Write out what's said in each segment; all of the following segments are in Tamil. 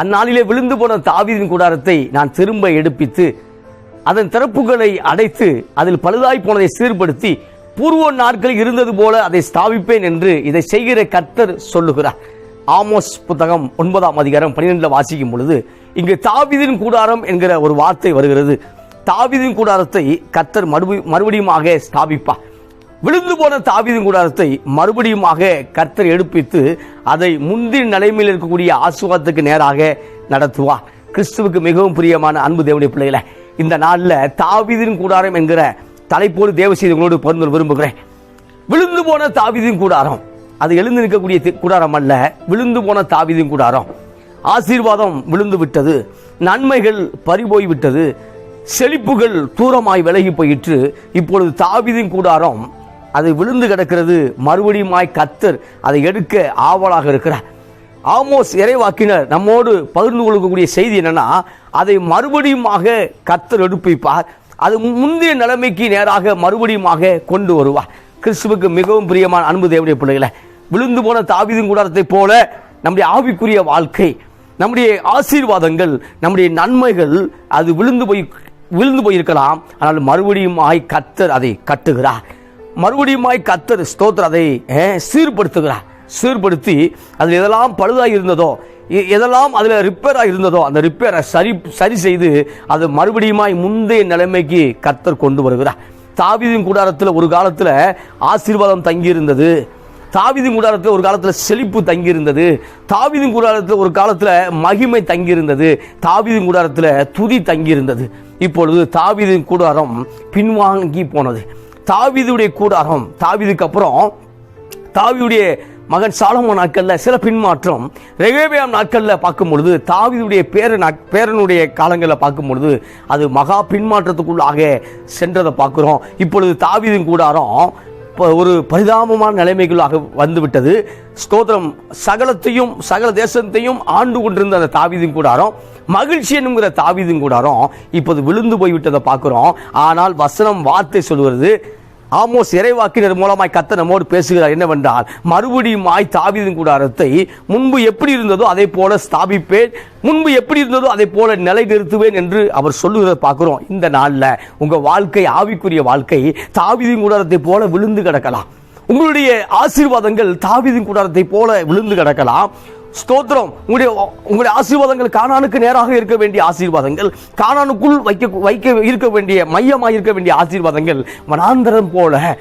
அந்நாளிலே விழுந்து போன தாவீதின் கூடாரத்தை நான் திரும்ப எடுப்பித்து அதன் திறப்புகளை அடைத்து அதில் பழுதாய் போனதை சீர்படுத்தி பூர்வ நாட்களில் இருந்தது போல அதை ஸ்தாபிப்பேன் என்று இதை செய்கிற கர்த்தர் சொல்லுகிறார். ஆமோஸ் புத்தகம் ஒன்பதாம் அதிகாரம் பன்னிரெண்டில் வாசிக்கும் பொழுது இங்கு தாவீதின் கூடாரம் என்கிற ஒரு வார்த்தை வருகிறது. தாவீதின் கூடாரத்தை கர்த்தர் மறுபடியும் மறுபடியுமாக ஸ்தாபிப்பார். விழுந்து போன தாவீதின் கூடாரத்தை மறுபடியுமாக கர்த்தர் எடுப்பித்து அதை முந்தின் நிலைமையில் இருக்கக்கூடிய ஆசுவாதத்துக்கு நேராக நடத்துவார். கிறிஸ்துவுக்கு மிகவும் பிரியமான அன்பு தேவனுடைய பிள்ளைகளை இந்த நாளில் தாவீதின் கூடாரம் என்கிற தலைப்போடு தேவ செய்திகளோடு பகிர்ந்து விரும்புகிறேன். விழுந்து போன தாவீதின் கூடாரம் அது எழுந்து நிற்கக்கூடிய கூடாரம் அல்ல விழுந்து போன தாவீதின் கூடாரம். ஆசீர்வாதம் விழுந்து விட்டது நன்மைகள் பறிபோய் விட்டது செழிப்புகள் தூரமாய் விலகி போயிற்று. இப்பொழுது தாவிதின் கூடாரம் அது விழுந்து கிடக்கிறது. மறுபடியுமாய் கத்தர் அதை எடுக்க ஆவலாக இருக்கிறார். ஆமோஸ் இறைவாக்கினர் நம்மோடு பகிர்ந்து கொள்ளக்கூடிய செய்தி என்னன்னா அதை மறுபடியுமாக கத்தர் எடுப்பிப்பார். அது முந்தைய நிலைமைக்கு நேராக மறுபடியுமாக கொண்டு வருவார். கிறிஸ்துவுக்கு மிகவும் பிரியமான அன்பு தேவடைய பிள்ளைகளை விழுந்து போன தாவிதும் கூடாரத்தை போல நம்முடைய ஆவிக்குரிய வாழ்க்கை நம்முடைய ஆசீர்வாதங்கள் நம்முடைய நன்மைகள் அது விழுந்து போய் விழுந்து போயிருக்கலாம். ஆனால் மறுபடியுமாய் கத்தர் அதை கட்டுகிறார். மறுபடியுமாய் கத்தர் ஸ்தோத்திர அதை சீர்படுத்துகிறார். சீர்படுத்தி அதில் எதெல்லாம் பழுதாக இருந்ததோ எ- எதெல்லாம் அதில் ரிப்பேராக இருந்ததோ அந்த ரிப்பேரை சரி சரி செய்து அது மறுபடியுமாய் முந்தைய நிலைமைக்கு கத்தர் கொண்டு வருகிறார். தாவிதின் கூடாரத்தில் ஒரு காலத்தில் ஆசீர்வாதம் தங்கியிருந்தது. தாவிதின் கூடாரத்தில் ஒரு காலத்தில் செழிப்பு தங்கியிருந்தது. தாவிதின் கூடாரத்தில் ஒரு காலத்தில் மகிமை தங்கியிருந்தது. தாவிதின் கூடாரத்தில் துதி தங்கியிருந்தது. இப்பொழுது தாவிதின் கூடாரம் பின்வாங்கி போனது. தாவிதுடைய கூடாரம் தாவிதுக்கு அப்புறம் தாவியுடைய மகன் சாலமோ நாட்களில் சில பின்மாற்றம். ரெகேபியாம் நாட்களில் பார்க்கும் பொழுது தாவியுடைய பேர பேரனுடைய காலங்களில் பார்க்கும் பொழுது அது மகா பின்மாற்றத்துக்குள்ளாக சென்றதை பார்க்குறோம். இப்பொழுது தாவீதின் கூடாரம் ஒரு பரிதாபமான நிலைமைகளாக வந்துவிட்டது. ஸ்தோத்திரம். சகலத்தையும் சகல தேசத்தையும் ஆண்டு கொண்டிருந்த அந்த தாவிதும் கூடாரம் மகிழ்ச்சி என்கிற தாவிதும் கூடாரம் இப்போது விழுந்து போய்விட்டதை பார்க்குறோம். ஆனால் வசனம் வார்த்தை சொல்வது ஆமோஸ் இறைவாக்கினர் மூலமாய் கத்த நம்மோடு பேசுகிறார் என்னவென்றால் மறுபடியும் ஆய் தாவிதின் கூடாரத்தை முன்பு எப்படி இருந்ததோ அதை போல ஸ்தாபிப்பேன் முன்பு எப்படி இருந்ததோ அதை போல நிலைநிறுத்துவேன் என்று அவர் சொல்லுகிறத பார்க்குறோம். இந்த நாளில் உங்கள் வாழ்க்கை ஆவிக்குரிய வாழ்க்கை தாவிதின் கூடாரத்தை போல விழுந்து கிடக்கலாம். உங்களுடைய ஆசீர்வாதங்கள் தாவிதின் கூடாரத்தை போல விழுந்து கிடக்கலாம். ஸ்தோத்திரம். உங்களுடைய உங்களுடைய ஆசீர்வாதங்கள் காணானுக்கு நேராக இருக்க வேண்டிய ஆசீர்வாதங்கள் காணானுக்குள் வைக்க வைக்க இருக்க வேண்டிய மையமாக இருக்க வேண்டிய ஆசீர்வாதங்கள் வனாந்தரம் போல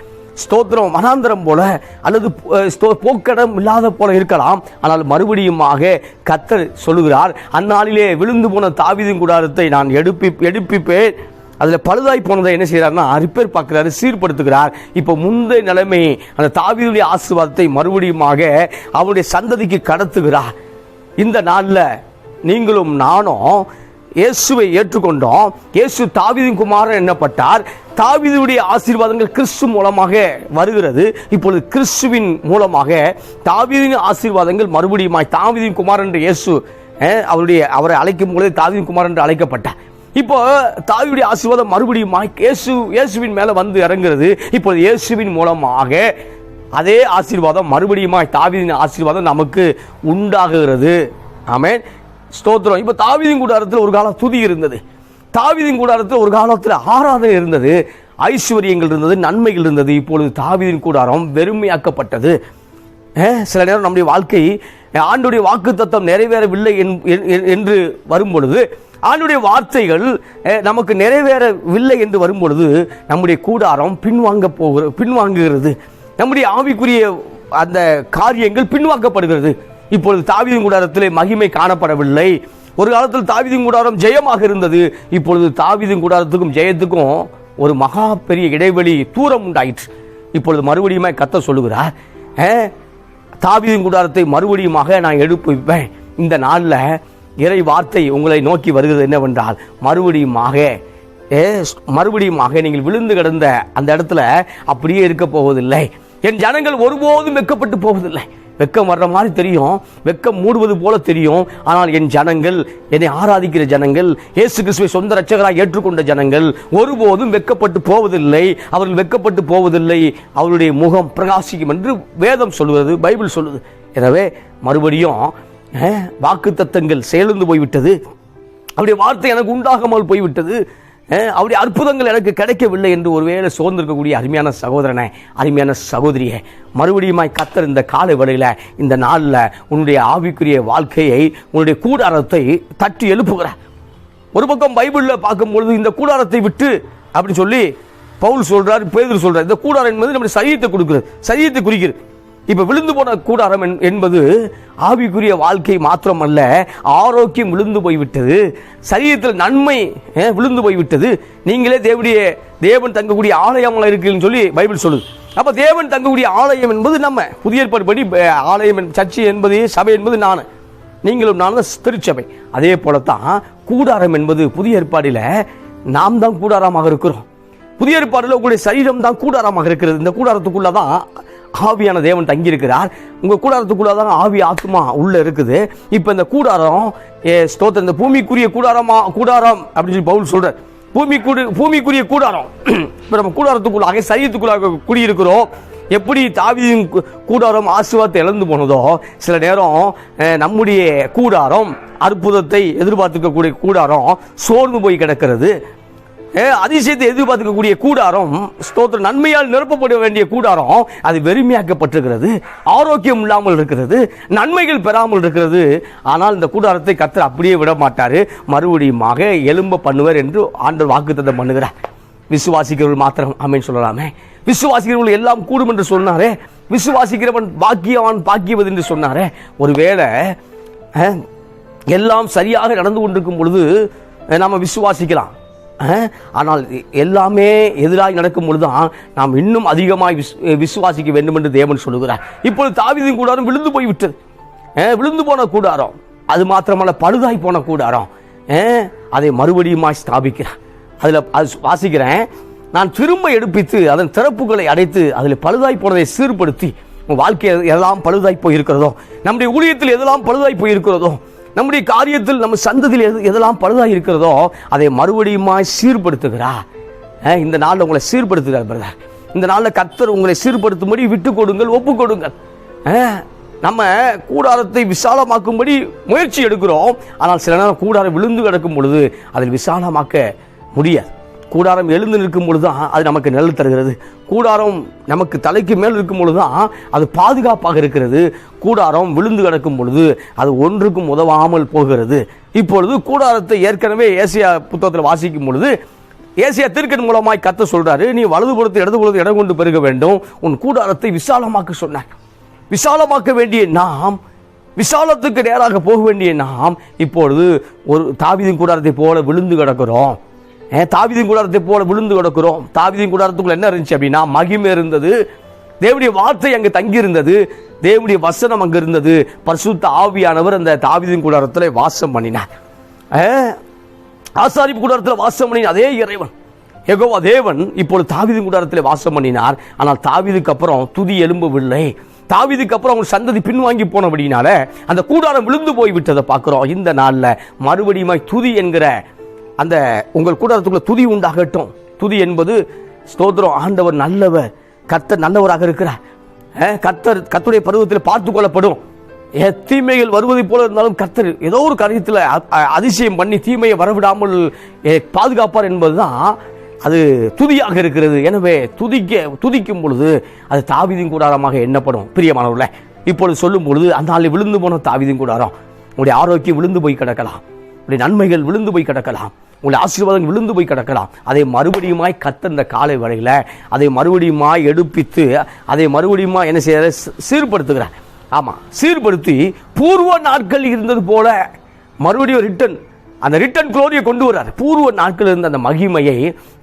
ஸ்தோத்திரம் வனாந்தரம் போல அல்லது ஸ்தோ- போக்கடம் இல்லாத போல இருக்கலாம். ஆனால் மறுபடியுமாக கத்தர் சொல்லுகிறார் அந்நாளிலே விழுந்து போன தாவிதின் கூடாரத்தை நான் எடுப்பி எடுப்பிப்பேன். அதில் பழுதாய் போனதை என்ன செய்கிறாருன்னா ரிப்பேர் பார்க்குறாரு சீர்படுத்துகிறார். இப்போ முந்தைய நிலைமை அந்த தாவீதுடைய ஆசீர்வாதத்தை மறுபடியுமாக அவருடைய சந்ததிக்கு கடத்துகிறார். இந்த நாளில் நீங்களும் நானும் இயேசுவை ஏற்றுக்கொண்டோம். இயேசு தாவிதின் குமாரன் என்னப்பட்டார்? தாவிதுடைய ஆசீர்வாதங்கள் கிறிஸ்து மூலமாக வருகிறது. இப்பொழுது கிறிஸ்துவின் மூலமாக தாவிதின் ஆசீர்வாதங்கள் மறுபடியுமாய் தாவிதின் குமாரன் என்று இயேசு அவருடைய அவரை அழைக்கும் பொழுது தாவிதின் குமாரன் என்று அழைக்கப்பட்டார். இப்போ தாயுடைய ஆசீர்வாதம் மறுபடியும் இயேசு இயேசுவின் மேலே வந்து இறங்குறது. இப்போ இயேசுவின் மூலமாக அதே ஆசீர்வாதம் மறுபடியும் தாவிதின் ஆசீர்வாதம் நமக்கு உண்டாகுகிறது. ஆமென். ஸ்தோத்திரம். இப்போ தாவிதின் கூடாரத்தில் ஒரு காலம் துதி இருந்தது. தாவிதின் கூடாரத்தில் ஒரு காலத்தில் ஆராதனை இருந்தது. ஐஸ்வர்யங்கள் இருந்தது நன்மைகள் இருந்தது. இப்பொழுது தாவிதின் கூடாரம் வெறுமையாக்கப்பட்டது. சில நேரம் நம்முடைய வாழ்க்கை ஆண்டுடைய வாக்கு தத்துவம் நிறைவேறவில்லை என்- என்- என்று வரும் பொழுது ஆண்டுடைய வார்த்தைகள் நமக்கு நிறைவேறவில்லை என்று வரும்பொழுது நம்முடைய கூடாரம் பின்வாங்க போகிற பின்வாங்குகிறது. நம்முடைய ஆவிக்குரிய அந்த காரியங்கள் பின்வாக்கப்படுகிறது இப்பொழுது தாவிதின் கூடாரத்திலே மகிமை காணப்படவில்லை. ஒரு காலத்தில் தாவிதின் கூடாரம் ஜெயமாக இருந்தது. இப்பொழுது தாவிதின் கூடாரத்துக்கும் ஜெயத்துக்கும் ஒரு மகா பெரிய இடைவெளி தூரம் உண்டாயிற்று. இப்பொழுது மறுபடியுமே கத்த சொல்லுகிறார் தாவீதின் கூடாரத்தை மறுபடியுமாக நான் எழுப்புவேன் இந்த நாளில் இறை வார்த்தை உங்களை நோக்கி வருகிறது என்னவென்றால் மறுபடியுமாக ஏ, மறுபடியுமாக நீங்கள் விழுந்து கிடந்த அந்த இடத்துல அப்படியே இருக்க போவதில்லை. என் ஜனங்கள் ஒருபோதும் வெக்கப்பட்டு போவதில்லை. வெக்கம் வர்ற மாதிரி தெரியும். வெக்கம் மூடுவது போல தெரியும். ஆனால் என் ஜனங்கள் என்னை ஆராதிக்கிற ஜனங்கள் இயேசு கிறிஸ்துவை சொந்த ரட்சகராக ஏற்றுக்கொண்ட ஜனங்கள் ஒருபோதும் வெக்கப்பட்டு போவதில்லை. அவர்கள் வெக்கப்பட்டு போவதில்லை. அவருடைய முகம் பிரகாசிக்கும் என்று வேதம் சொல்வது பைபிள் சொல்லுது. எனவே மறுபடியும் வாக்கு தத்தங்கள் செயலிழந்து போய்விட்டது. அவருடைய வார்த்தை எனக்கு உண்டாகாமல் போய்விட்டது. அவருடைய அற்புதங்கள் எனக்கு கிடைக்கவில்லை என்று ஒருவேளை சோர்ந்திருக்கக்கூடிய அருமையான சகோதரனை அருமையான சகோதரியை மறுபடியுமாய் கத்தர் இந்த காலை வேளையில இந்த நாளில் உன்னுடைய ஆவிக்குரிய வாழ்க்கையை உன்னுடைய கூடாரத்தை தட்டி எழுப்புகிறார். ஒரு பக்கம் பைபிளில் பார்க்கும்பொழுது இந்த கூடாரத்தை விட்டு அப்படின்னு சொல்லி பவுல் சொல்கிறார் பேதர் சொல்கிறார் இந்த கூடாரம் என்பது நம்முடைய சரீரத்தை கொடுக்குறது சரீரத்தை குறிக்கிறது. இப்போ விழுந்து போன கூடாரம் என்- என்பது ஆவிக்குரிய வாழ்க்கை மாத்திரமல்ல ஆரோக்கியம் விழுந்து போய்விட்டது சரீரத்தில் நன்மை விழுந்து போய்விட்டது. நீங்களே தேவடைய தேவன் தங்கக்கூடிய ஆலயமாக இருக்குன்னு சொல்லி பைபிள் சொல்லுது. அப்போ தேவன் தங்கக்கூடிய ஆலயம் என்பது நம்ம புதிய ஏற்பாடு படி ஆலயம் சர்ச்சை என்பது சபை என்பது நான். நீங்களும் நான் தான் திருச்சபை. அதே போலத்தான் கூடாரம் என்பது புதிய ஏற்பாடில் நாம் தான் கூடாரமாக இருக்கிறோம். புதிய ஏற்பாடில் உங்களுடைய சரீரம் தான் கூடாரமாக இருக்கிறது. இந்த கூடாரத்துக்குள்ளே தான் ஆவியான தேவன் தங்கியிருக்கிறார். உங்கள் கூடாரத்துக்குள்ள தான் ஆவி ஆத்மா உள்ளே இருக்குது. இப்போ இந்த கூடாரம் ஏ ஸ்தோத்திரம் இந்த பூமிக்குரிய கூடாரமா கூடாரம் அப்படின்னு சொல்லி பவுல் சொல்கிறார் பூமி கூடு பூமிக்குரிய கூடாரம். இப்போ நம்ம கூடாரத்துக்குள்ளாக சரீரத்துக்குள்ளாக குடியிருக்கிறோம். எப்படி தாவியும் கூடாரம் ஆசீர்வாதத்தை இழந்து போனதோ சில நேரம் நம்முடைய கூடாரம் அற்புதத்தை எதிர்பார்த்துக்கக்கூடிய கூடாரம் சோர்ந்து போய் கிடக்கிறது. அதிசயத்தை எதிர்பார்த்துக்கக்கூடிய கூடாரம் ஸ்தோத்திர நன்மையால் நிரப்பப்பட வேண்டிய கூடாரம் அது வெறுமையாக்கப்பட்டிருக்கிறது ஆரோக்கியம் இல்லாமல் இருக்கிறது நன்மைகள் பெறாமல் இருக்கிறது. ஆனால் இந்த கூடாரத்தை கத்தர் அப்படியே விட மாட்டார். மறுபடியுமாக எலும்ப பண்ணுவர் என்று ஆண்டர் வாக்குத்தத்தம் பண்ணுகிறார். விசுவாசிக்கிறவர்கள் மாத்திரம் அமைன்னு சொல்லலாமே. விசுவாசிக்கிறவர்கள் எல்லாம் கூடும் என்று சொன்னாரே. விசுவாசிக்கிறவன் பாக்கியவான் பாக்கியவது என்று சொன்னாரே. ஒருவேளை எல்லாம் சரியாக நடந்து கொண்டிருக்கும் பொழுது நாம் விசுவாசிக்கலாம். ஆனால் எல்லாமே எதிராக நடக்கும் பொழுதுதான் நாம் இன்னும் அதிகமாக விஸ் விசுவாசிக்க வேண்டும் என்று தேவன் சொல்லுகிறார். இப்பொழுது தாவிதின் கூடாரம் விழுந்து போய் விட்டது விழுந்து போன கூடாரம். அது மாத்திரமல்ல பழுதாய் போன கூடாரம். அதை மறுபடியுமாய் ஸ்தாபிக்கிறார். அதில் அது வாசிக்கிறேன். நான் திரும்ப எடுப்பித்து அதன் திறப்புகளை அடைத்து அதில் பழுதாய் போனதை சீர்படுத்தி உன் எதெல்லாம் பழுதாய் போயிருக்கிறதோ நம்முடைய ஊழியத்தில் எதெல்லாம் பழுதாய் போயிருக்கிறதோ நம்முடைய காரியத்தில் நம்ம சந்ததியில் எது எதெல்லாம் பழுதாக இருக்கிறதோ அதை மறுபடியுமாய் சீர்படுத்துகிறா. இந்த நாளில் உங்களை சீர்படுத்துகிறார் பிரதர் இந்த நாளில் கத்தர் உங்களை சீர்படுத்தும்படி விட்டு கொடுங்கள் ஒப்பு கொடுங்கள். நம்ம கூடாரத்தை விசாலமாக்கும்படி முயற்சி எடுக்கிறோம். ஆனால் சில நேரம் கூடாரம் விழுந்து கிடக்கும் பொழுது அதில் விசாலமாக்க முடியாது. கூடாரம் எழுந்து நிற்கும் பொழுது தான் அது நமக்கு நிழல் தருகிறது. கூடாரம் நமக்கு தலைக்கு மேல் இருக்கும் பொழுது தான் அது பாதுகாப்பாக இருக்கிறது. கூடாரம் விழுந்து கிடக்கும் பொழுது அது ஒன்றுக்கும் உதவாமல் போகிறது. இப்பொழுது கூடாரத்தை ஏற்கனவே ஏசியா புத்தகத்தில் வாசிக்கும் பொழுது ஏசியா திருக்கன் மூலமாய் கத்த சொல்றாரு நீ வலது புறத்து இடது இடம் கொண்டு பெருக வேண்டும். உன் கூடாரத்தை விசாலமாக்க சொன்னார். விசாலமாக்க வேண்டிய நாம் விசாலத்துக்கு நேராக போக வேண்டிய நாம் இப்பொழுது ஒரு தாவிதின் கூடாரத்தை போல விழுந்து கிடக்கிறோம். தாவிதின் கூடாரத்தை போல விழுந்து கிடக்கிறோம். தாவிதின் கூடாரத்துக்குள்ள என்ன இருந்துச்சு அப்படின்னா மகிமை இருந்தது. தேவனுடைய வார்த்தை அங்கு தங்கி இருந்தது தேவனுடைய வசனம் அங்கு இருந்தது. பரிசுத்த ஆவியானவர் அந்த தாவிதின் கூடாரத்தில் வாசம் பண்ணினார். ஆசாரி ஆசாரிப்பு கூடாரத்தில் வாசம் பண்ணின அதே இறைவன். யெகோவா தேவன் இப்பொழுது தாவிதின் கூடாரத்தில் வாசம் பண்ணினார். ஆனால் தாவீதுக்கு அப்புறம் துதி எலும்பவில்லை தாவிதுக்கு அப்புறம் அவங்க சந்ததி பின்வாங்கி போனபடினால அந்த கூடாரம் விழுந்து போய் விட்டதை பார்க்குறோம். இந்த நாளில் மறுபடியும் துதி என்கிற அந்த உங்கள் கூடாரத்துக்குள்ள துதி உண்டாகட்டும். துதி என்பது ஸ்தோத்திரம் ஆண்டவர் நல்லவர் கர்த்தர் நல்லவராக இருக்கிறார். கர்த்தர் கர்த்தருடைய பருவத்தில் பார்த்து கொள்ளப்படும். ஏ, தீமைகள் வருவதை போல இருந்தாலும் கர்த்தர் ஏதோ ஒரு காரியத்தில் அ- அதிசயம் பண்ணி தீமையை வரவிடாமல் ஏ, பாதுகாப்பார் என்பதுதான் அது துதியாக இருக்கிறது. எனவே துதிக்க துதிக்கும் பொழுது அது தாவிதின் கூடாரமாக எண்ணப்படும். பிரியமானவர்கள இப்பொழுது சொல்லும் பொழுது அந்த நாளில் விழுந்து போன தாவிதின் கூடாரம். உங்களுடைய ஆரோக்கியம் விழுந்து போய் கிடக்கலாம். உடைய நன்மைகள் விழுந்து போய் கிடக்கலாம். உங்களுடைய ஆசீர்வாதம் விழுந்து போய் கிடக்கலாம். அதை மறுபடியுமாய் கத்த இந்த காலை வரையில் அதை மறுபடியுமாய் எடுப்பித்து அதை மறுபடியுமா என்ன செய்ய சீர்படுத்துகிறார். ஆமாம் சீர்படுத்தி பூர்வ நாட்கள் இருந்தது போல மறுபடியும் ரிட்டன் அந்த ரிட்டன் குளோரியை கொண்டு வர்றார். பூர்வ நாட்களில் இருந்த அந்த மகிமையை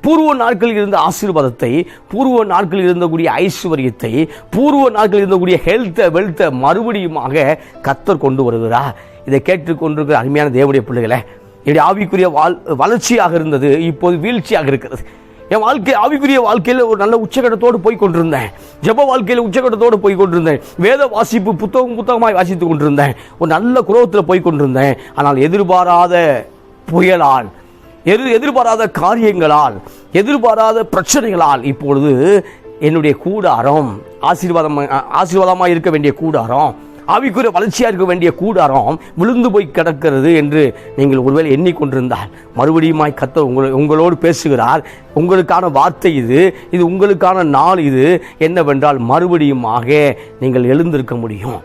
பூர்வ நாட்களில் இருந்த ஆசீர்வாதத்தை பூர்வ நாட்களில் இருந்தக்கூடிய ஐஸ்வர்யத்தை பூர்வ நாட்களில் இருந்தக்கூடிய ஹெல்த்தை வெல்த்தை மறுபடியுமாக கத்தர் கொண்டு வருகிறார். இதை கேட்டுக்கொண்டிருக்கிற அருமையான தேவனுடைய பிள்ளைகளை என்னுடைய ஆவிக்குரிய வாழ் வளர்ச்சியாக இருந்தது இப்போது வீழ்ச்சியாக இருக்கிறது. என் வாழ்க்கை ஆவிக்குரிய வாழ்க்கையில் ஒரு நல்ல உச்சகட்டத்தோடு போய் கொண்டிருந்தேன். ஜெப வாழ்க்கையில் உச்சகட்டத்தோடு போய் கொண்டிருந்தேன். வேத வாசிப்பு புத்தகம் புத்தகமாய் வாசித்துக் கொண்டிருந்தேன். ஒரு நல்ல குரோகத்தில் போய் கொண்டிருந்தேன். ஆனால் எதிர்பாராத புயலால் எதிர் எதிர்பாராத காரியங்களால் எதிர்பாராத பிரச்சனைகளால் இப்பொழுது என்னுடைய கூடாரம் ஆசீர்வாதம் ஆசீர்வாதமாக இருக்க வேண்டிய கூடாரம் ஆவிக்குரிய வளர்ச்சியாக இருக்க வேண்டிய கூடாரம் விழுந்து போய் கிடக்கிறது என்று நீங்கள் ஒருவேளை எண்ணிக்கொண்டிருந்தால் மறுபடியுமாய் கத்த உங்களை உங்களோடு பேசுகிறார். உங்களுக்கான வார்த்தை இது. இது உங்களுக்கான நாள் இது. என்னவென்றால் மறுபடியுமாக நீங்கள் எழுந்திருக்க முடியும்.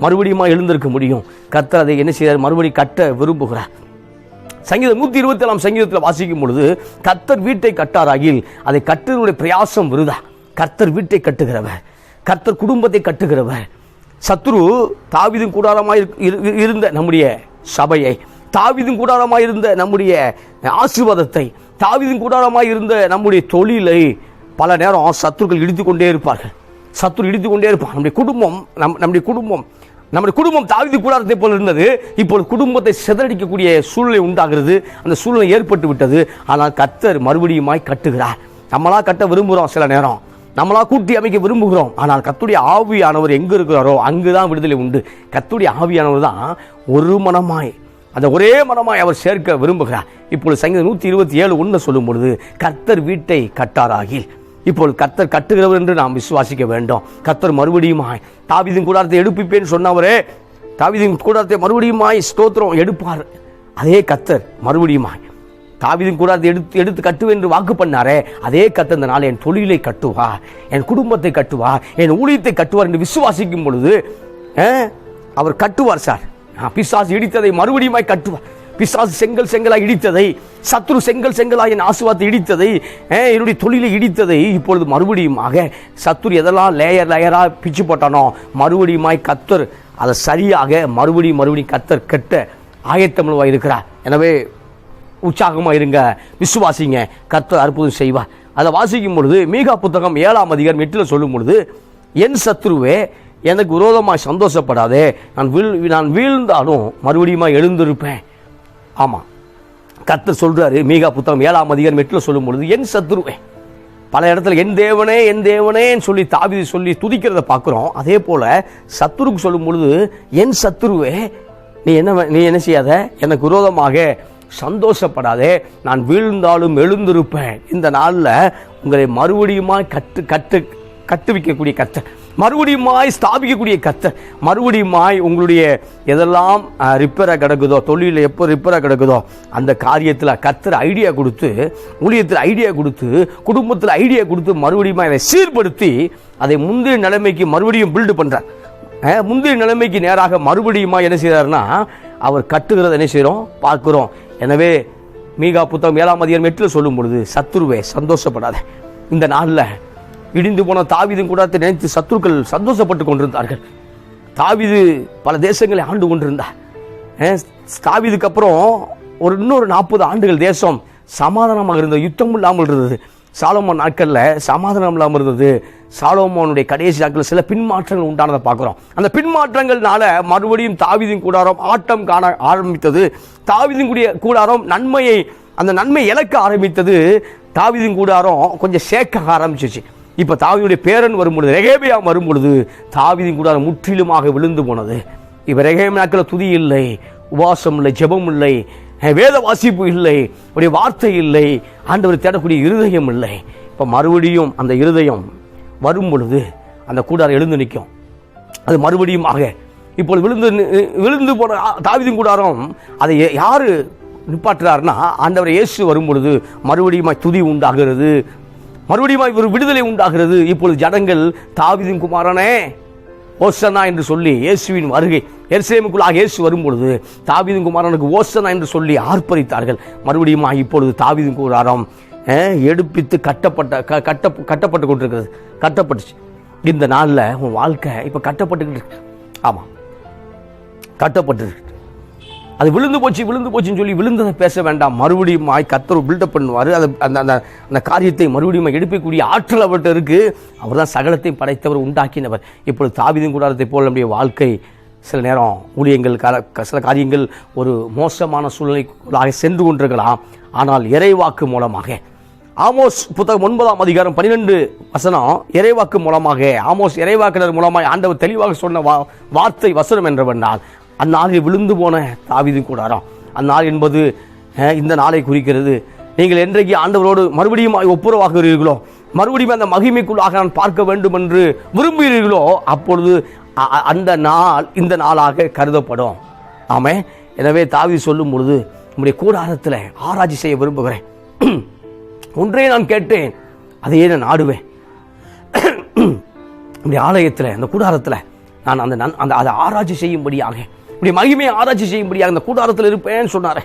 மறுபடியுமா எழுந்திருக்க முடியும். கத்தர் அதை என்ன செய்தார்? மறுபடியும் கட்ட விரும்புகிறார். சங்கீதம் நூற்றி இருபத்தி ஏழாம் சங்கீதத்தில் வாசிக்கும் பொழுது கர்த்தர் வீட்டை கட்டாராகில் அதை கட்டுவனுடைய பிரயாசம் விருதா? கர்த்தர் வீட்டை கட்டுகிறவர். கர்த்தர் குடும்பத்தை கட்டுகிறவர். சத்ரு தாவிதும் கூடாரமாய் இரு- இருந்த நம்முடைய சபையை தாவிதும் கூடாரமாய் இருந்த நம்முடைய ஆசீர்வாதத்தை தாவிதும் கூடாரமாய் இருந்த நம்முடைய தொழிலை பல நேரம் சத்துருக்கள் இடித்து கொண்டே இருப்பார்கள். சத்துரு இடித்து கொண்டே இருப்பார் நம்முடைய குடும்பம் நம் நம்முடைய குடும்பம் நம்முடைய குடும்பம் தாவிது கூடாரத்தை போல இருந்தது. இப்போது குடும்பத்தை சிதறடிக்கக்கூடிய சூழ்நிலை உண்டாகிறது. அந்த சூழ்நிலை ஏற்பட்டு விட்டது ஆனால் கத்தர் மறுபடியுமாய் கட்டுகிறார். நம்மளா கட்ட விரும்புகிறோம் சில நேரம். நம்மளா கூட்டி அமைக்க விரும்புகிறோம். ஆனால் கத்துடைய ஆவியானவர் எங்க இருக்கிறாரோ அங்குதான் விடுதலை உண்டு. கத்துடைய ஆவியானவர் தான் ஒரு மனமாய் அந்த ஒரே மனமாய் அவர் சேர்க்க விரும்புகிறார். இப்பொழுது சங்கீதம் நூற்றி இருபத்தி ஏழு ஒன்று சொல்லும் பொழுது கர்த்தர் வீட்டை கட்டாராகில். இப்பொழுது கர்த்தர் கட்டுகிறவர் என்று நாம் விசுவாசிக்க வேண்டும். கர்த்தர் மறுபடியுமாய் தாவிதின் கூடாரத்தை எடுப்பிப்பேன்னு சொன்னவரே தாவிதின் கூடாரத்தை மறுபடியுமாய் ஸ்தோத்திரம் எடுப்பார். அதே கத்தர் மறுபடியுமாய். தாவிதும் கூட அதை எடுத்து எடுத்து கட்டுவேன் என்று வாக்கு பண்ணாரே. அதே கத்த இந்த நாள் என் தொழிலை கட்டுவா என் குடும்பத்தை கட்டுவா என் ஊழியத்தை கட்டுவார் என்று விசுவாசிக்கும் பொழுது அவர் கட்டுவார் சார். பிசாசு இடித்ததை மறுபடியுமாய் கட்டுவார். பிசாசு செங்கல் செங்கலாய் இடித்ததை சத்ரு செங்கல் செங்கலாய் என் ஆசுவாத்தை இடித்ததை என்னுடைய தொழிலை இடித்ததை இப்பொழுது மறுபடியுமாக சத்ரு எதெல்லாம் லேயர் லேயராக பிச்சு போட்டானோ மறுபடியுமாய் கத்தர் அதை சரியாக மறுபடியும் மறுபடியும் கத்தர் கெட்ட ஆயத்தமிழ்வாய் இருக்கிறார். எனவே உற்சாகமாக இருங்க. விசுவாசிங்க. கர்த்தர் அற்புதம் செய்வார். அதை வாசிக்கும் பொழுது மீகா புத்தகம் ஏழாம் அதிகாரம் எட்டில் சொல்லும் பொழுது என் சத்ருவே எனக்கு விரோதமாக சந்தோஷப்படாதே. நான் வீழ் நான் வீழ்ந்தாலும் மறுபடியும் எழுந்திருப்பேன். ஆமாம் கர்த்தர் சொல்கிறாரு மீகா புத்தகம் ஏழாம் அதிகாரம் எட்டில் சொல்லும் பொழுது என் சத்ருவே. பல இடத்துல என் தேவனே என் தேவனேன்னு சொல்லி தாவிதி சொல்லி துதிக்கிறத பார்க்குறோம். அதே போல் சத்துருக்கு சொல்லும் பொழுது என் சத்துருவே நீ என்ன நீ என்ன செய்யாத? எனக்கு விரோதமாக சந்தோஷப்படாதே நான் வீழ்ந்தாலும் எழுந்திருப்பேன். இந்த நாளில் உங்களை மறுபடியுமாய் கற்று கற்று கட்டுவிக்கக்கூடிய கத்தர் மறுபடியுமாய் ஸ்தாபிக்கக்கூடிய கத்தர் மறுபடியுமாய் உங்களுடைய எதெல்லாம் ரிப்பேராக கிடக்குதோ தொழிலில் எப்போ ரிப்பேராக கிடக்குதோ அந்த காரியத்தில் கத்தர் ஐடியா கொடுத்து ஊழியத்தில் ஐடியா கொடுத்து குடும்பத்தில் ஐடியா கொடுத்து மறுபடியும் அதை சீர்படுத்தி அதை முந்தைய நிலைமைக்கு மறுபடியும் பில்டு பண்ணுறார் முந்தைய நிலைமைக்கு நேராக மறுபடியுமா என்ன செய்கிறாருன்னா அவர் கட்டுகிறத என்ன செய்கிறோம் பார்க்குறோம். எனவே மீகா புத்தகம் ஏழாம் அதிகாரம் எட்டில் சொல்லும் பொழுது சத்துருவே சந்தோஷப்படாத. இந்த நாளில் இடிந்து போன தாவிதும் கூட நினைத்து சத்துருக்கள் சந்தோஷப்பட்டு கொண்டிருந்தார்கள். தாவிது பல தேசங்களை ஆண்டு கொண்டிருந்தார். தாவிதுக்கு அப்புறம் ஒரு இன்னொரு நாற்பது ஆண்டுகள் தேசம் சமாதானமாக இருந்தது. யுத்தம் இல்லாமல் இருந்தது. சாலமன் நாட்களில் சமாதானம் இல்லாமல் இருந்தது. சாலோமோனுடைய கடைசி நாட்களில் சில பின்மாற்றங்கள் உண்டானதை பார்க்குறோம். அந்த பின்மாற்றங்கள்னால மறுபடியும் தாவிதின் கூடாரம் ஆட்டம் காண ஆரம்பித்தது. தாவிதின் கூடிய கூடாரம் நன்மையை அந்த நன்மை இழக்க ஆரம்பித்தது. தாவிதின் கூடாரம் கொஞ்சம் சேர்க்க ஆரம்பிச்சிச்சு. இப்போ தாவியுடைய பேரன் வரும்பொழுது ரெகேபியா வரும்பொழுது தாவிதின் கூடாரம் முற்றிலுமாக விழுந்து போனது. இப்போ ரெகேமியாக்கில் துதி இல்லை உபாசம் இல்லை ஜெபம் இல்லை வேத வாசிப்பு இல்லை உடைய வார்த்தை இல்லை ஆண்டவர் தேடக்கூடிய இருதயம் இல்லை. இப்போ மறுபடியும் அந்த இருதயம் வரும் பொழுது அந்த கூடாரம் எழுந்து நிற்கும். அது மறுபடியும் ஆக இப்போ விழுந்து விழுந்து போன ஆ- கூடாரம் அதை யார் யாரு நிப்பாட்டுறாருன்னா ஆண்டவர் இயேசு வரும் பொழுது மறுபடியும் துதி உண்டாகிறது. மறுபடியும் ஒரு விடுதலை உண்டாகிறது. இப்பொழுது ஜனங்கள் தாவிதின் குமாரனே ஓசனா என்று சொல்லி இயேசுவின் வருகை எருசலேமுக்குள்ளாக இயேசு வரும்பொழுது தாவிதின் குமாரனுக்கு ஓசனா என்று சொல்லி ஆர்ப்பரித்தார்கள். மறுபடியும் இப்பொழுது தாவிதின் கூடாரம் எடுப்பித்து கட்டப்பட்ட க- கட்ட கட்டப்பட்டு கொண்டிருக்கிறது. கட்டப்பட்டுச்சு. இந்த நாளில் உன் வாழ்க்கை இப்போ கட்டப்பட்டுக்கிட்டு இருக்கு. ஆமாம் கட்டப்பட்டிருக்கு. அது விழுந்து போச்சு விழுந்து போச்சுன்னு சொல்லி விழுந்ததை பேச வேண்டாம். மறுபடியும் ஆய் கத்தர் பில்டப் பண்ணுவார். அது அந்த அந்த அந்த காரியத்தை மறுபடியும் எடுக்கக்கூடிய ஆற்றல் அவர்கிட்ட இருக்கு. அவர் தான் சகலத்தையும் படைத்தவர் உண்டாக்கினவர். இப்பொழுது தாவிதம் கூடாரத்தை போல நம்முடைய வாழ்க்கை சில நேரம் ஊழியங்கள் கால சில காரியங்கள் ஒரு மோசமான சூழ்நிலைக்குள்ளாக சென்று கொண்டிருக்கலாம். ஆனால் இறைவாக்கு மூலமாக ஆமோஸ் புத்தகம் ஒன்பதாம் அதிகாரம் பன்னிரெண்டு வசனம் இறைவாக்கு மூலமாக ஆமோஸ் இறைவாக்கினர் மூலமாக ஆண்டவர் தெளிவாக சொன்ன வா வார்த்தை வசனம் என்றவென்றால் அந்நாளில் விழுந்து போன தாவிதும் கூடாரம் அந்நாள் என்பது இந்த நாளை குறிக்கிறது. நீங்கள் என்றைக்கு ஆண்டவரோடு மறுபடியும் ஒப்புரவாகிறீர்களோ மறுபடியும் அந்த மகிமைக்குள்ளாக நான் பார்க்க வேண்டும் என்று விரும்புகிறீர்களோ அப்பொழுது அ- அந்த நாள் இந்த நாளாக கருதப்படும். ஆமே எனவே தாவி சொல்லும் பொழுது நம்முடைய கூடாரத்தில் ஆராய்ச்சி செய்ய விரும்புகிறேன். ஒன்றே நான் கேட்டேன் அதையே நான் ஆடுவேன். இப்படி ஆலயத்தில் அந்த கூடாரத்தில் நான் அந்த நன்- அந்த அதை ஆராய்ச்சி செய்யும்படியாக இப்படி மகிமையை ஆராய்ச்சி செய்யும்படியாக அந்த கூடாரத்தில் இருப்பேன்னு சொன்னார்.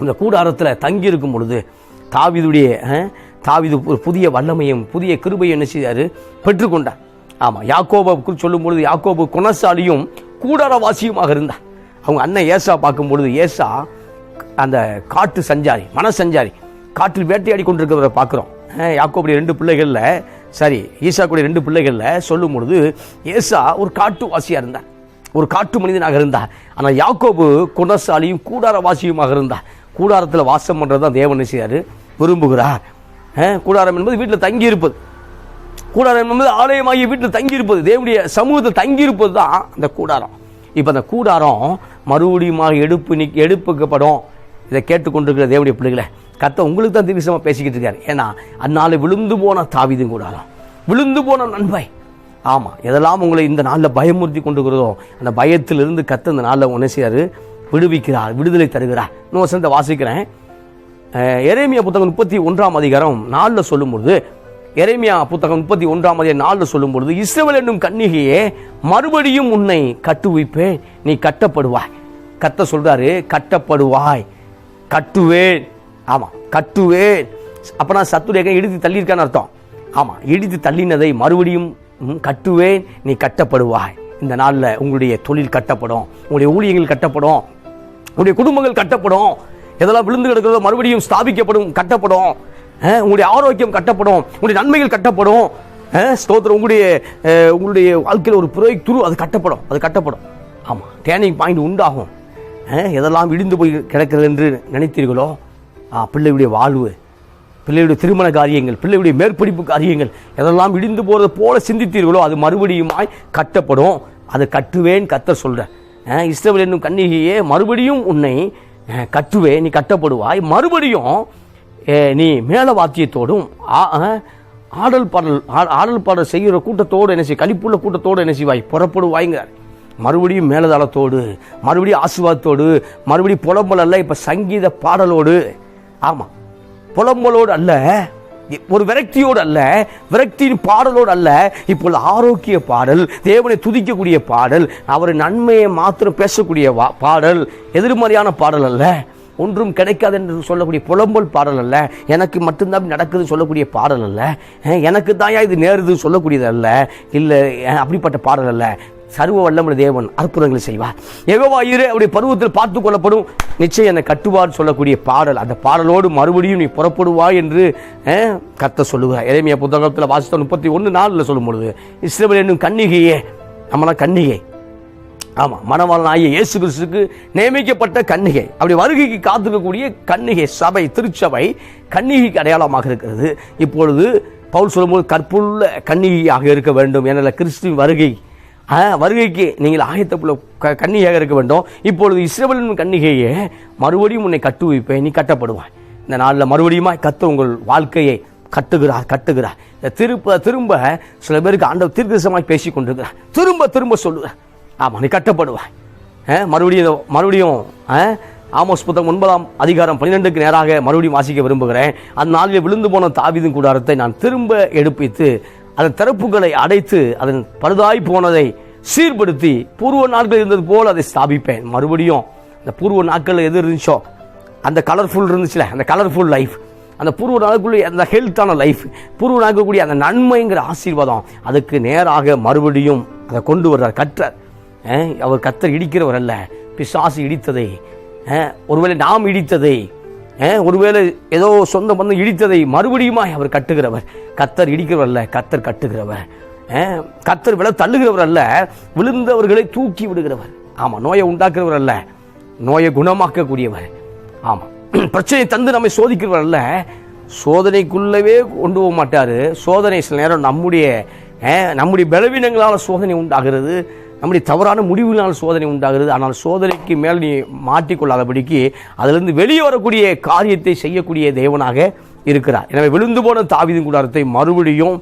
அந்த கூடாரத்தில் தங்கி இருக்கும் பொழுது தாவிதுடைய தாவிது தாவீது ஒரு புதிய வல்லமையும் புதிய கிருபையும் என்ன செய்தார்? பெற்றுக்கொண்டார் ஆமாம் யாக்கோபை சொல்லும் பொழுது யாக்கோபு குணசாலியும் கூடாரவாசியுமாக இருந்தார். அவங்க அண்ணன் ஏசா பார்க்கும் பொழுது ஏசா அந்த காட்டு சஞ்சாரி மன காட்டில் காற்றில் வேட்டையாடி கொண்டிருக்கிறத பார்க்குறோம் யாக்கோபுடைய ரெண்டு பிள்ளைகளில் சரி ஈசாக்குடைய ரெண்டு பிள்ளைகளில் சொல்லும் பொழுது ஏசா ஒரு காட்டுவாசியாக இருந்தார். ஒரு காட்டு மனிதனாக இருந்தார். ஆனால் யாக்கோபு குணசாலியும் கூடாரவாசியுமாக இருந்தார். கூடாரத்தில் வாசம் பண்ணுறது தான் தேவன் செய்யார் விரும்புகிறார். கூடாரம் என்பது வீட்டில் தங்கியிருப்பது. கூடாரம் என்பது ஆலயமாகிய வீட்டில் தங்கியிருப்பது. தேவனுடைய சமூகத்தில் தங்கியிருப்பது தான் அந்த கூடாரம். இப்போ அந்த கூடாரம் மறுபடியும் எடுப்பு நீ எடுப்புக்கப்படும். இதை கேட்டுக்கொண்டிருக்கிற தேவனுடைய பிள்ளைகளை கத்த உங்களுக்கு தான் திருவிசமாக பேசிக்கிட்டு இருக்காரு. ஏன்னா அந்நாள் விழுந்து போன தாவிதும் கூட விழுந்து போன நண்பாய் ஆமாம் எதெல்லாம் உங்களை இந்த நாளில் பயமுறுத்தி கொண்டுக்கிறதோ அந்த பயத்திலிருந்து கத்த இந்த நாளில் என்ன விடுவிக்கிறார் விடுதலை தருகிறார். இன்னும் வசனத்தை வாசிக்கிறேன். எரேமியா புத்தகம் முப்பத்தி ஒன்றாம் அதிகாரம் நாளில் சொல்லும்பொழுது எரேமியா புத்தகம் முப்பத்தி ஒன்றாம் அதிகாரம் நாளில் சொல்லும்பொழுது பொழுது என்னும் கன்னிகையே மறுபடியும் உன்னை கட்டுவிப்பேன். நீ கட்டப்படுவாய். கத்த சொல்றாரு கட்டப்படுவாய். கட்டுவேன். ஆமாம் கட்டுவேன். அப்போனா நான் சத்துடைய இடித்து தள்ளியிருக்கான்னு அர்த்தம். ஆமாம் இடித்து தள்ளினதை மறுபடியும் கட்டுவேன் நீ கட்டப்படுவாய். இந்த நாளில் உங்களுடைய தொழில் கட்டப்படும் உங்களுடைய ஊழியங்கள் கட்டப்படும் உங்களுடைய குடும்பங்கள் கட்டப்படும். எதெல்லாம் விழுந்து கிடக்கிறதோ மறுபடியும் ஸ்தாபிக்கப்படும் கட்டப்படும். உங்களுடைய ஆரோக்கியம் கட்டப்படும் உங்களுடைய நன்மைகள் கட்டப்படும். ஸ்தோத்திரம் உங்களுடைய உங்களுடைய வாழ்க்கையில் ஒரு புரோய் துரு அது கட்டப்படும் அது கட்டப்படும். ஆமாம் டேர்னிங் பாயிண்ட் உண்டாகும். எதெல்லாம் இடிந்து போய் கிடக்கிறது என்று நினைத்தீர்களோ பிள்ளையுடைய வாழ்வு பிள்ளையுடைய திருமண காரியங்கள் பிள்ளையுடைய மேற்படிப்பு காரியங்கள் எதெல்லாம் இடிந்து போகிறது போல சிந்தித்தீர்களோ அது மறுபடியுமாய் கட்டப்படும். அதை கட்டுவேன் கத்த சொல்கிற இஸ்ரவேல் என்னும் கன்னிகையே மறுபடியும் உன்னை கட்டுவேன் நீ கட்டப்படுவாய். மறுபடியும் நீ மேல வாத்தியத்தோடும் ஆ- ஆடல் பாடல் ஆடல் பாடல் செய்கிற கூட்டத்தோடு என்ன செய்ய கழிப்புள்ள கூட்டத்தோடு என்ன செய்வாய்? புறப்படுவாய்ங்கிறார். மறுபடியும் மேலதாளத்தோடு மறுபடியும் ஆசுவாதத்தோடு மறுபடியும் புலம்பலல்ல இப்போ சங்கீத பாடலோடு ஆமா. புலம்பலோடு அல்ல ஒரு விரக்தியோடு அல்ல விரக்தியின் பாடலோடு அல்ல இப்பொழுது ஆரோக்கிய பாடல் தேவனை துதிக்கக்கூடிய பாடல் அவரின் நன்மையை மாத்திரம் பேசக்கூடிய பாடல் எதிர்மறையான பாடல் அல்ல. ஒன்றும் கிடைக்காது என்று சொல்லக்கூடிய புலம்பல் பாடல் அல்ல. எனக்கு மட்டும்தான் நடக்குதுன்னு சொல்லக்கூடிய பாடல் அல்ல. எனக்கு தாயா இது நேருது சொல்லக்கூடியது அல்ல. இல்லை அப்படிப்பட்ட பாடல் அல்ல. சர்வ வல்லமுள்ள தேவன் அற்புதங்களை செய்வார். எகவா இரு அவருடைய பருவத்தில் பார்த்து கொள்ளப்படும் நிச்சயம் என்னை கட்டுவார் சொல்லக்கூடிய பாடல். அந்த பாடலோடு மறுபடியும் நீ புறப்படுவாய் என்று கத்த கர்த்தர் சொல்லுகிறார். புத்தகத்தில் வாசித்த முப்பத்தி ஒன்று நாளில் சொல்லும் பொழுது இஸ்ரேல் என்னும் கன்னிகையே நம்மளாம் கன்னிகை. ஆமாம் மணவாளன் ஆகிய இயேசு கிறிஸ்துக்கு நியமிக்கப்பட்ட கன்னிகை. அப்படி வருகைக்கு காத்திருக்கக்கூடிய கன்னிகை சபை திருச்சபை கன்னிகைக்கு அடையாளமாக இருக்கிறது. இப்பொழுது பவுல் சொல்லும்போது கற்புள்ள கன்னிகையாக இருக்க வேண்டும். என கிறிஸ்துவின் வருகை வருகைக்கு நீங்கள் ஆயத்தப்புள்ள க- கன்னிகையாக இருக்க வேண்டும். இப்பொழுது இஸ்ரவலின் கன்னிகையே மறுபடியும் உன்னை கட்டு வைப்பேன் நீ கட்டப்படுவாய். இந்த நாளில் மறுபடியுமா கத்த உங்கள் வாழ்க்கையை கட்டுகிறார் கட்டுகிறார். திருப்ப திரும்ப திரும்ப சில பேருக்கு ஆண்டவர் தீர்க்கதரிசனமாய் பேசி கொண்டிருக்கிறார். திரும்ப திரும்ப சொல்லுகிறார். ஆமாம் நீ கட்டப்படுவாய். மறுபடியும் மறுபடியும் ஆமோஸ் புத்தகம் ஒன்பதாம் அதிகாரம் பன்னிரெண்டுக்கு நேராக மறுபடியும் வாசிக்க விரும்புகிறேன். அந்த நாளில் விழுந்து போன தாவீதின் கூடாரத்தை நான் திரும்ப எடுப்பித்து அதன் திறப்புகளை அடைத்து அதன் பழுதாய் போனதை சீர்படுத்தி பூர்வ நாட்கள் இருந்தது போல் அதை ஸ்தாபிப்பேன். மறுபடியும் இந்த பூர்வ நாட்களில் எது இருந்துச்சோ அந்த கலர்ஃபுல் இருந்துச்சுல அந்த கலர்ஃபுல் லைஃப் அந்த பூர்வ நாளுக்குள்ளே அந்த ஹெல்த்தான லைஃப் பூர்வ நாளுக்குரிய அந்த நன்மைங்கிற ஆசீர்வாதம் அதுக்கு நேராக மறுபடியும் அதை கொண்டு வர்றார் கற்றார் அவர் கத்தர் இடிக்கிறவர் அல்ல. பிசாசு இடித்ததை ஒருவேளை நாம் இடித்ததை ஒருவேளை ஏதோ சொந்த பந்தம் இடித்ததை மறுபடியுமாய் அவர் கட்டுகிறவர். கத்தர் இடிக்கிறவர் அல்ல கத்தர் கட்டுகிறவர். கத்தர் விழ தள்ளுகிறவர் அல்ல விழுந்தவர்களை தூக்கி விடுகிறவர். ஆமா நோயை உண்டாக்குறவர் அல்ல நோயை குணமாக்கக்கூடியவர். ஆமா பிரச்சனை தந்து நம்மை சோதிக்கிறவர் அல்ல சோதனைக்குள்ளவே கொண்டு போக மாட்டார். சோதனை சில நேரம் நம்முடைய நம்முடைய பலவீனங்களால் சோதனை உண்டாகிறது. நம்முடைய தவறான முடிவுகளால் சோதனை உண்டாகிறது. ஆனால் சோதனைக்கு மேல் நீ மாட்டிக்கொள்ளாதபடிக்கு அதிலிருந்து வெளியே வரக்கூடிய காரியத்தை செய்யக்கூடிய தேவனாக இருக்கிறார். எனவே விழுந்து போன தாவிதின் கூடாரத்தை மறுபடியும்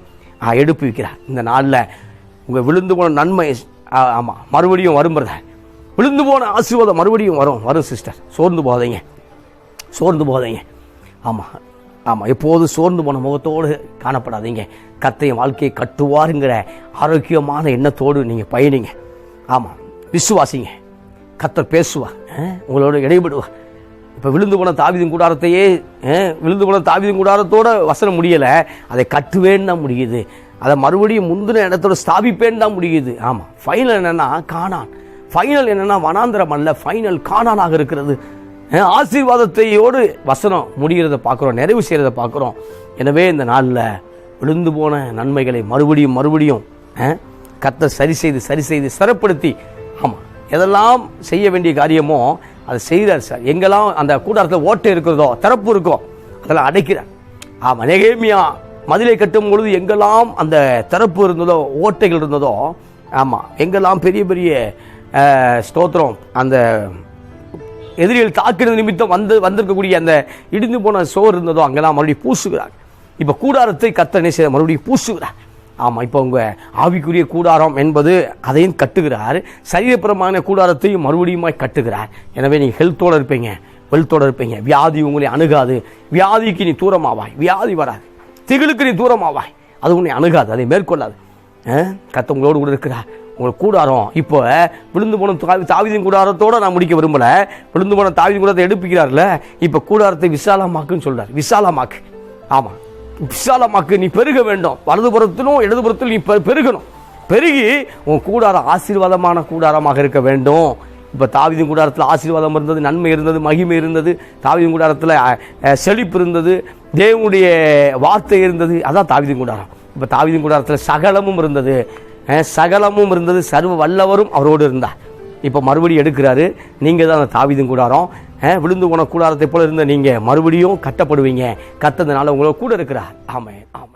எடுப்பு வைக்கிறார். இந்த நாளில் உங்கள் விழுந்து போன நன்மை ஆமாம் மறுபடியும் வரும் பிரதர். விழுந்து போன ஆசீர்வாதம் மறுபடியும் வரும். வரும் சிஸ்டர். சோர்ந்து போகாதீங்க. சோர்ந்து போகாதீங்க. ஆமாம் ஆமாம் எப்போதும் சோர்ந்து போன முகத்தோடு காணப்படாதீங்க. கத்தையும் வாழ்க்கையை கட்டுவாருங்கிற ஆரோக்கியமான எண்ணத்தோடு நீங்கள் பயணிங்க. ஆமாம் விசுவாசிங்க. கத்தர் பேசுவார் உங்களோட இடைபடுவா இப்போ விழுந்து போன தாவிதின் கூடாரத்தையே விழுந்து போன தாவிதின் கூடாரத்தோட வசனம் முடியலை. அதை கட்டுவேன்னு தான் முடியுது. அதை மறுபடியும் முந்தின இடத்தோட ஸ்தாபிப்பேன்னு தான் முடியுது. ஆமாம் ஃபைனல் என்னன்னா காணான் ஃபைனல் என்னென்னா வனாந்திரம் அல்ல ஃபைனல் காணானாக இருக்கிறது. ஆசீர்வாதத்தையோடு வசனம் முடிகிறத பார்க்குறோம் நிறைவு செய்கிறத பார்க்குறோம். எனவே இந்த நாளில் விழுந்து போன நன்மைகளை மறுபடியும் மறுபடியும் கத்த சரி செய்து சரி செய்து சிறப்படுத்தி ஆமாம் எதெல்லாம் செய்ய வேண்டிய காரியமோ அதை செய்கிறார் சார். எங்கெல்லாம் அந்த கூடாரத்தில் ஓட்டை இருக்கிறதோ திறப்பு இருக்கோ அதெல்லாம் அடைக்கிறார். ஆமாம் நெகேமியா மதிலை கட்டும் பொழுது எங்கெல்லாம் அந்த திறப்பு இருந்ததோ ஓட்டைகள் இருந்ததோ ஆமாம் எங்கெல்லாம் பெரிய பெரிய ஸ்தோத்திரம் அந்த எதிரிகள் தாக்குறது நிமித்தம் வந்து வந்திருக்கக்கூடிய அந்த இடிந்து போன சோறு இருந்ததோ அங்கெல்லாம் மறுபடியும் பூசுகிறார். இப்போ கூடாரத்தை கத்தனை செய்த மறுபடியும் பூசுகிறார். ஆமாம் இப்போ உங்கள் ஆவிக்குரிய கூடாரம் என்பது அதையும் கட்டுகிறார். சரீரப்புறமான கூடாரத்தையும் மறுபடியுமாய் கட்டுகிறார். எனவே நீ ஹெல்த்தோடு இருப்பீங்க வெல்த்தோட இருப்பீங்க. வியாதி உங்களை அணுகாது. வியாதிக்கு நீ தூரமாவாய். வியாதி வராது. திகிலுக்கு நீ தூரமாவாய். அது உன்னை அணுகாது அதை மேற்கொள்ளாது. கத்த உங்களோடு கூட இருக்கிறார். உங்களுக்கு கூடாரம் இப்போ விழுந்து போன தாவி தாவிதின் கூடாரத்தோடு நான் முடிக்க விரும்பலை. விழுந்து போன தாவிதின் கூடாரத்தை எடுப்பிக்கிறார்ல. இப்போ கூடாரத்தை விசாலமாக்குன்னு சொல்கிறார் விசாலமாக்கு. ஆமாம் விசாலமாக்கு நீ பெருக வேண்டும். வலதுபுறத்திலும் இடதுபுறத்திலும் நீ பெருகணும். பெருகி உன் கூடாரம் ஆசீர்வாதமான கூடாரமாக இருக்க வேண்டும். இப்போ தாவிதின் கூடாரத்தில் ஆசீர்வாதம் இருந்தது நன்மை இருந்தது மகிமை இருந்தது தாவிதின் கூடாரத்தில் செழிப்பு இருந்தது தேவனுடைய வார்த்தை இருந்தது அதான் தாவிதின் கூடாரம். இப்போ தாவிதின் கூடாரத்தில் சகலமும் இருந்தது. சகலமும் இருந்தது சர்வ வல்லவரும் அவரோடு இருந்தார். இப்போ மறுபடியும் எடுக்கிறாரு நீங்கள் தான் அந்த தாவிதின் கூடாரம். விழுந்து போன கூடாரத்தை போல இருந்த நீங்கள் மறுபடியும் கட்டப்படுவீங்க. கத்ததுனால உங்களோட கூட இருக்கிறார். ஆமாம் ஆமாம்